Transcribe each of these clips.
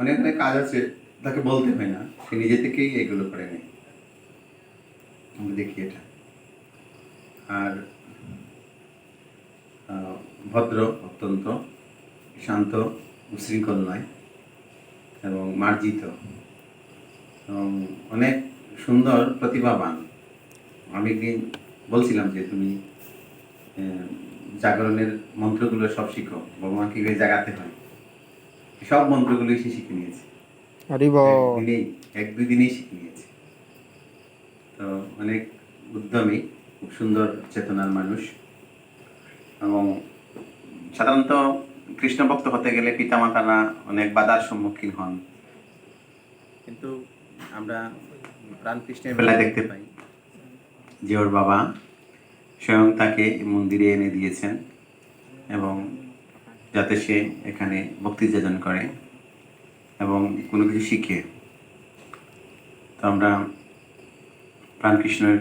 অনেক অনেক কাজ আছে, তাকে বলতে হয় না, সে নিজে থেকেই এগুলো করে নেয়। আমরা দেখি এটা। আর ভদ্র, অত্যন্ত, শান্ত, উশৃঙ্খল নয়, এবং মার্জিত, এবং অনেক সুন্দর প্রতিভাবান। আমি একদিন বলছিলাম যে তুমি জাগরণের মন্ত্রগুলো সব শিখো, ভগবানকে জাগাতে হয়। সব মন্ত্রগুলোই সে শিখে নিয়েছে। এক দুই দিনেই শিখে নিয়েছে। তো অনেক উদ্যমী খুব সুন্দর চেতনার মানুষ। এবং সাধারণত কৃষ্ণ ভক্ত হতে গেলে পিতামাতারা অনেক বাধার সম্মুখীন হন। কিন্তু আমরা রামকৃষ্ণের বেলায় দেখতে পাই যে ওর বাবা স্বয়ং তাকে মন্দিরে এনে দিয়েছেন এবং যাতে সে এখানে ভক্তি যাজন করে এবং কোনো কিছু শিখে। তো আমরা প্রাণকৃষ্ণের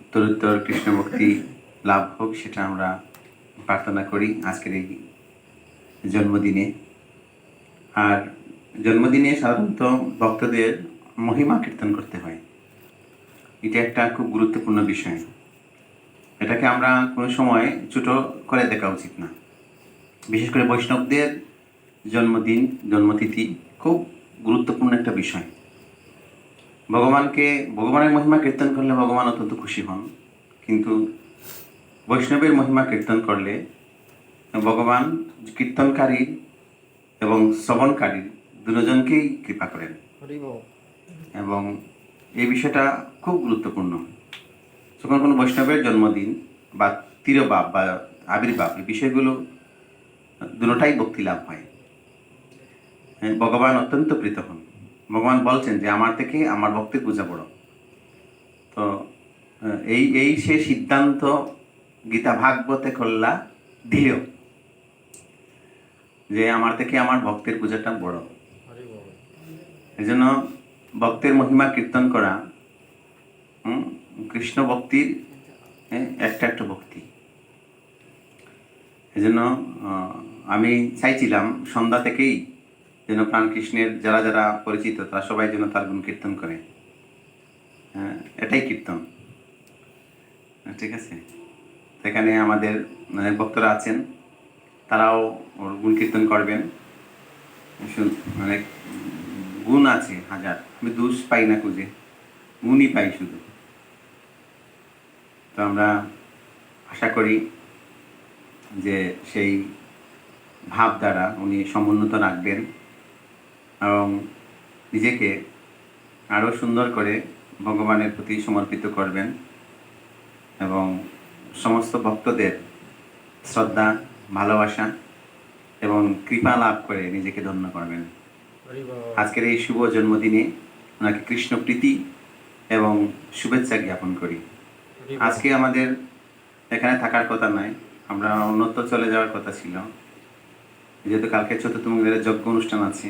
উত্তরোত্তর কৃষ্ণ ভক্তি লাভ হোক, সেটা আমরা প্রার্থনা করি আজকের এই জন্মদিনে। আর জন্মদিনে সাধারণত ভক্তদের মহিমা কীর্তন করতে হয়। এটা একটা খুব গুরুত্বপূর্ণ বিষয়। এটাকে আমরা কোনো সময় ছোটো করে দেখা উচিত না। বিশেষ করে বৈষ্ণবদের জন্মদিন জন্মতিথি খুব গুরুত্বপূর্ণ একটা বিষয়। ভগবানকে ভগবানের মহিমা কীর্তন করলে ভগবান অত্যন্ত খুশি হন। কিন্তু বৈষ্ণবের মহিমা কীর্তন করলে ভগবান কীর্তনকারী এবং শ্রবণকারী দুজনকেই কৃপা করেন। এবং এই বিষয়টা খুব গুরুত্বপূর্ণ। যখন কোনো বৈষ্ণবের জন্মদিন বা তিরবাপ বা আবির্ভাব এই বিষয়গুলো দুটোটাই ভক্তি লাভ হয়। হ্যাঁ, ভগবান অত্যন্ত প্রীত হন ভগবান বলছেন যে আমার থেকে আমার ভক্তের পূজা বড়। তো এই এই সে সিদ্ধান্ত গীতা ভাগবতে করলা দিল যে আমার থেকে আমার ভক্তের পূজাটা বড়। এই জন্য ভক্তের মহিমা কীর্তন করা কৃষ্ণ ভক্তির হ্যাঁ, একটা একটা ভক্তি। এই জন্য আমি চাইছিলাম সন্ধ্যা থেকেই যেন প্রাণকৃষ্ণের যারা যারা পরিচিত তারা সবাই যেন তার গুণ কীর্তন করে। হ্যাঁ, এটাই কীর্তন। হ্যাঁ, ঠিক আছে? তো এখানে আমাদের ভক্তরা আছেন তারাও ওর গুণ কীর্তন করবেন। মানে গুণ আছে হাজার। আমি দোষ পাই না খুঁজে গুণই পাই শুধু। তো আমরা আশা করি যে সেই ভাব দ্বারা উনি সমুন্নত রাখবেন এবং নিজেকে আরও সুন্দর করে ভগবানের প্রতি সমর্পিত করবেন এবং সমস্ত ভক্তদের শ্রদ্ধা ভালোবাসা এবং কৃপা লাভ করে নিজেকে ধন্য করবেন। আজকের এই শুভ জন্মদিনে ওনাকে কৃষ্ণ প্রীতি এবং শুভেচ্ছা জ্ঞাপন করি। আজকে আমাদের এখানে থাকার কথা নয় আমরা অন্যত্র চলে যাওয়ার কথা ছিল। যেহেতু কালকে চতুর্থ মন্দিরের যজ্ঞ অনুষ্ঠান আছে,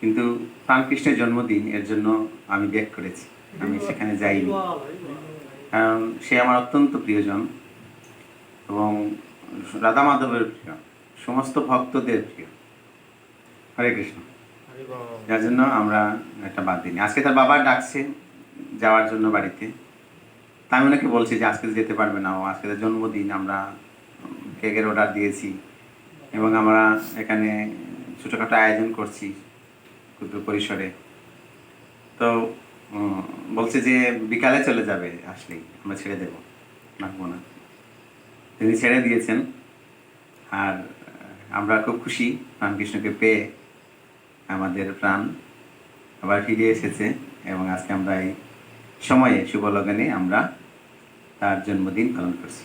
কিন্তু প্রাণকৃষ্ণের জন্মদিন, এর জন্য আমি ব্যাক করেছি। আমি সেখানে যাইনি। কারণ সে আমার অত্যন্ত প্রিয়জন এবং রাধা মাধবের প্রিয়, সমস্ত ভক্তদের প্রিয়। হরে কৃষ্ণ। যার জন্য আমরা একটা বাদ দিইনি। আজকে তার বাবা ডাকছে যাওয়ার জন্য বাড়িতে। তা আমি ওনাকে বলছি যে আজকে যেতে পারবে না ও, আজকে তার জন্মদিন, আমরা কেকের অর্ডার দিয়েছি। এবং আমরা এখানে ছোটোখাটো আয়োজন করছি ক্ষুদ্র পরিসরে। তো বলছে যে বিকালে চলে যাবে আসলেই, আমরা ছেড়ে দেবো, রাখব না। তিনি ছেড়ে দিয়েছেন, আর আমরা খুব খুশি রামকৃষ্ণকে পেয়ে আমাদের প্রাণ আবার ফিরে এসেছে এবং আজকে আমরা এই সময়ে শুভ লগনে আমরা তার জন্মদিন পালন করছি।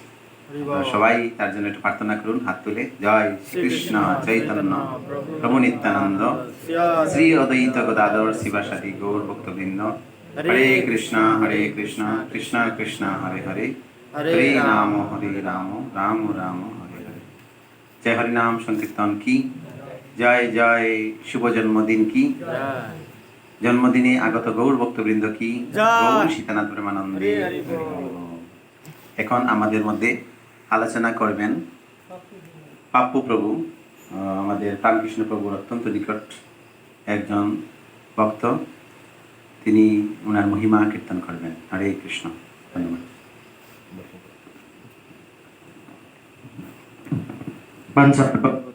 সবাই তার জন্য একটু প্রার্থনা করুন হাত তুলে। জয় শ্রীকৃষ্ণ চৈতন্য প্রভু নিত্যানন্দ শ্রী অদ্বৈত গদাধর শিবাসাদি গৌর ভক্তবৃন্দ। হরে কৃষ্ণ হরে কৃষ্ণ কৃষ্ণ কৃষ্ণ হরে হরে। হরে রাম। হরে রাম রাম রাম হরে হরে। জয় হরি নাম সংকীর্তন কি? জয় জয় শুভ জন্মদিন কি? জন্মদিনে আগত গৌর ভক্তবৃন্দ কি। গৌর সীতানাথ প্রেমানন্দে। এখন আমাদের মধ্যে আলোচনা করবেন। পাপ্পু প্রভু আমাদের প্রাণকৃষ্ণ প্রভুর অত্যন্ত নিকট একজন ভক্ত। তিনি ওনার মহিমা কীর্তন করবেন। হরে কৃষ্ণ। ধন্যবাদ। Pansa